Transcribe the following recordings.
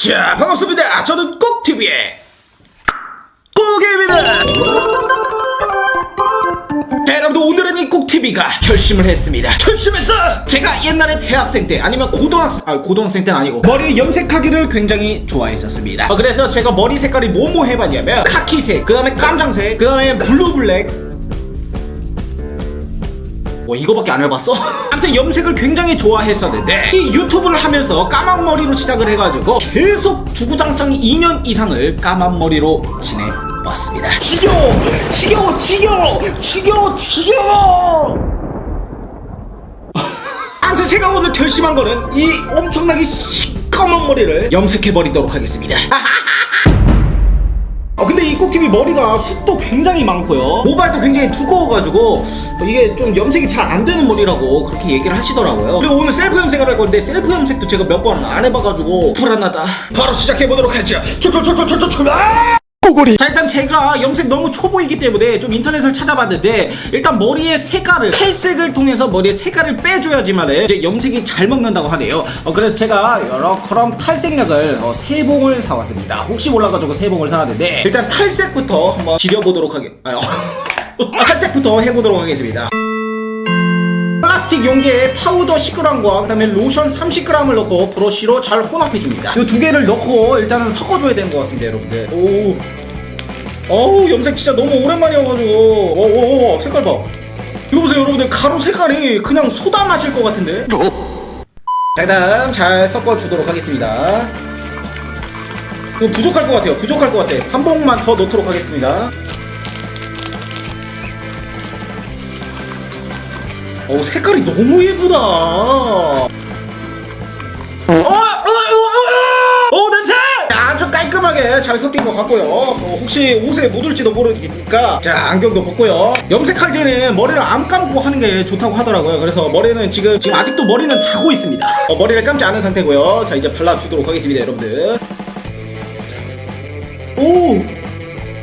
자, 반갑습니다. 저는 꼭TV의 꼭입니다. 자, 여러분들 오늘은 이 꼭TV가 결심을 했습니다. 결심했어! 제가 옛날에 대학생 때 아니면 고등학생, 아, 고등학생 때는 아니고 머리 염색하기를 굉장히 좋아했었습니다. 어, 그래서 제가 머리 색깔이 뭐뭐 해봤냐면 카키색, 그 다음에 깜장색, 그 다음에 블루블랙, 뭐 이거밖에 안 해봤어? 아무튼 염색을 굉장히 좋아했었는데 이 유튜브를 하면서 까만 머리로 시작을 해가지고 계속 주구장창 2년 이상을 까만 머리로 지내 왔습니다 지겨워! 지겨워! 지겨워! 지겨워! 지겨워! 아무튼 제가 오늘 결심한 거는 이 엄청나게 시커먼 머리를 염색해버리도록 하겠습니다 어, 근데 이 꼭TV 머리가 숱도 굉장히 많고요. 모발도 굉장히 두꺼워가지고 어, 이게 좀 염색이 잘 안 되는 머리라고 그렇게 얘기를 하시더라고요. 그리고 오늘 셀프 염색을 할 건데 셀프 염색도 제가 몇 번 안 해봐가지고 불안하다. 바로 시작해보도록 하죠. 출출출출출출 출 발! 꼬골이. 자 일단 제가 염색 너무 초보이기 때문에 좀 인터넷을 찾아봤는데 일단 머리의 색깔을 탈색을 통해서 머리의 색깔을 빼줘야지만 이제 염색이 잘 먹는다고 하네요. 어, 그래서 제가 여러 그럼 탈색약을 어, 세 봉을 사왔습니다. 혹시 몰라가지고 세 봉을 사왔는데 일단 탈색부터 한번 지려보도록 하겠. 아요. 탈색부터 해보도록 하겠습니다. 플라스틱 용기에 파우더 10g과 그다음에 로션 30g을 넣고 브러쉬로 잘 혼합해줍니다. 이 두 개를 넣고 일단은 섞어줘야 되는 것 같습니다, 여러분들. 오, 어우 염색 진짜 너무 오랜만이어가지고, 오오오 색깔 봐. 이거 보세요, 여러분들 가루 색깔이 그냥 소다 마실 것 같은데. 자, 그다음 잘 섞어주도록 하겠습니다. 이거 부족할 것 같아요. 부족할 것 같아. 한 봉만 더 넣도록 하겠습니다. 어 색깔이 너무 예쁘다. 어, 어, 어, 어, 어, 냄새! 아주 깔끔하게 잘 섞인 것 같고요. 어, 혹시 옷에 묻을지도 모르니까 자 안경도 벗고요. 염색할 때는 머리를 안 감고 하는 게 좋다고 하더라고요. 그래서 머리는 지금 지금 아직도 머리는 자고 있습니다. 어, 머리를 감지 않은 상태고요. 자 이제 발라주도록 하겠습니다, 여러분들. 오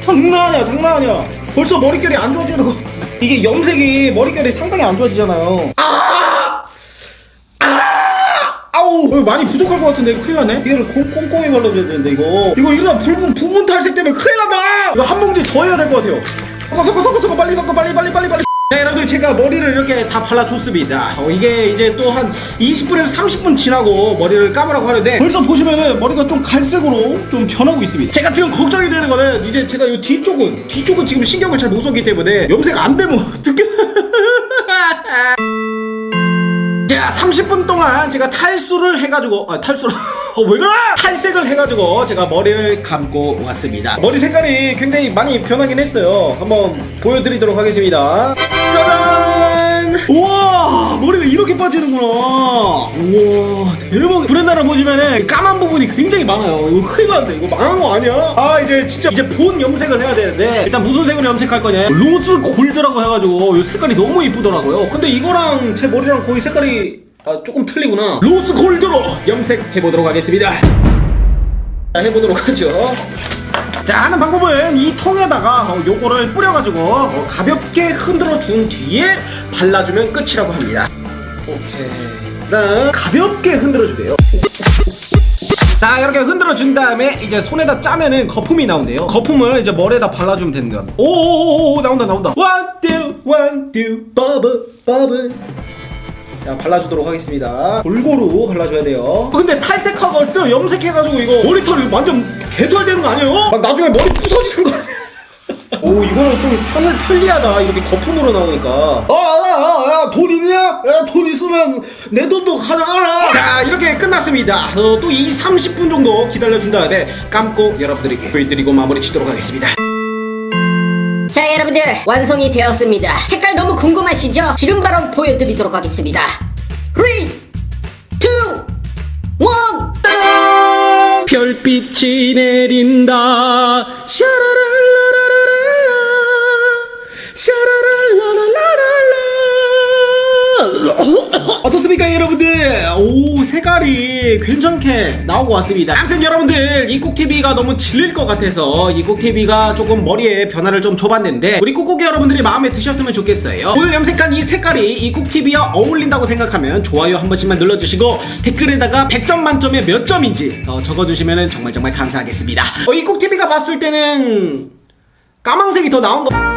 장난 아니야 장난 아니야 벌써 머릿결이 안 좋아지는 거 이게 염색이 머릿결이 상당히 안 좋아지잖아요. 아! 아! 아우! 많이 부족할 것 같은데 큰일 나네? 이거를 꼼- 꼼꼼히 발라줘야 되는데 이거. 이거 이러다 부분 부분 탈색 때문에 큰일 난다! 이거 한 봉지 더 해야 될 것 같아요. 섞어 섞어 섞어 섞어. 빨리 섞어 빨리 빨리 빨리 빨리 네 여러분들 제가 머리를 이렇게 다 발라줬습니다. 어, 이게 이제 또 한 20분에서 30분 지나고 머리를 감으라고 하는데 벌써 보시면은 머리가 좀 갈색으로 좀 변하고 있습니다. 제가 지금 걱정이 되는 거는 이제 제가 이 뒤쪽은 뒤쪽은 지금 신경을 잘 못 썼기 때문에 염색 안 되면 어떡해. 자 30분 동안 제가 탈수를 해가지고 아 탈수를 어, 왜 그래? 탈색을 해가지고 제가 머리를 감고 왔습니다. 머리 색깔이 굉장히 많이 변하긴 했어요. 한번 보여드리도록 하겠습니다 짜잔 우와 머리가 이렇게 빠지는구나. 우와 대박. 브랜다를 보시면은 까만 부분이 굉장히 많아요. 이거 큰일 났네. 이거 망한 거 아니야? 아 이제 진짜 이제 본 염색을 해야 되는데 일단 무슨 색으로 염색할 거냐? 로즈 골드라고 해가지고 이 색깔이 너무 이쁘더라고요. 근데 이거랑 제 머리랑 거의 색깔이 아, 조금 틀리구나. 로즈 골드로 염색해보도록 하겠습니다. 자 해보도록 하죠 자 하는 방법은 이 통에다가 어, 요거를 뿌려가지고 어, 가볍게 흔들어 준 뒤에 발라주면 끝이라고 합니다. 오케이. 그다음 가볍게 흔들어 주세요. 자 이렇게 흔들어 준 다음에 이제 손에다 짜면은 거품이 나온대요. 거품을 이제 머리에다 발라주면 되는 거야. 오오오오 나온다 나온다. 원투 원투 버블 버블 자 발라주도록 하겠습니다. 골고루 발라줘야 돼요. 근데 탈색하고 또 염색해가지고 이거 머리털이 완전 개털되는 거 아니에요? 막 나중에 머리 부서지는 거 아니에요? 오 이거는 좀 편을 편리하다. 이렇게 거품으로 나오니까. 아야야돈 있냐? 야돈 있으면 내 돈도 가져가라. 자 이렇게 끝났습니다. 어, 또이 30분 정도 기다려준 다음에 감고 여러분들에게 보여드리고 마무리 짓도록 하겠습니다 자 여러분들 완성이 되었습니다. 색깔 너무 궁금하시죠? 지금 바로 보여드리도록 하겠습니다. 3 2 1 별빛이 내린다. 샤라 어떻습니까 여러분들? 오 색깔이 괜찮게 나오고 왔습니다. 아무튼 여러분들 이국TV가 너무 질릴 것 같아서 이국TV가 조금 머리에 변화를 좀 줘봤는데 우리 꾹꾹이 여러분들이 마음에 드셨으면 좋겠어요. 오늘 염색한 이 색깔이 이국TV와 어울린다고 생각하면 좋아요 한 번씩만 눌러주시고 댓글에다가 100점 만점에 몇 점인지 어, 적어주시면 정말 정말 감사하겠습니다. 어, 이국TV가 봤을 때는 까망색이 더 나은 거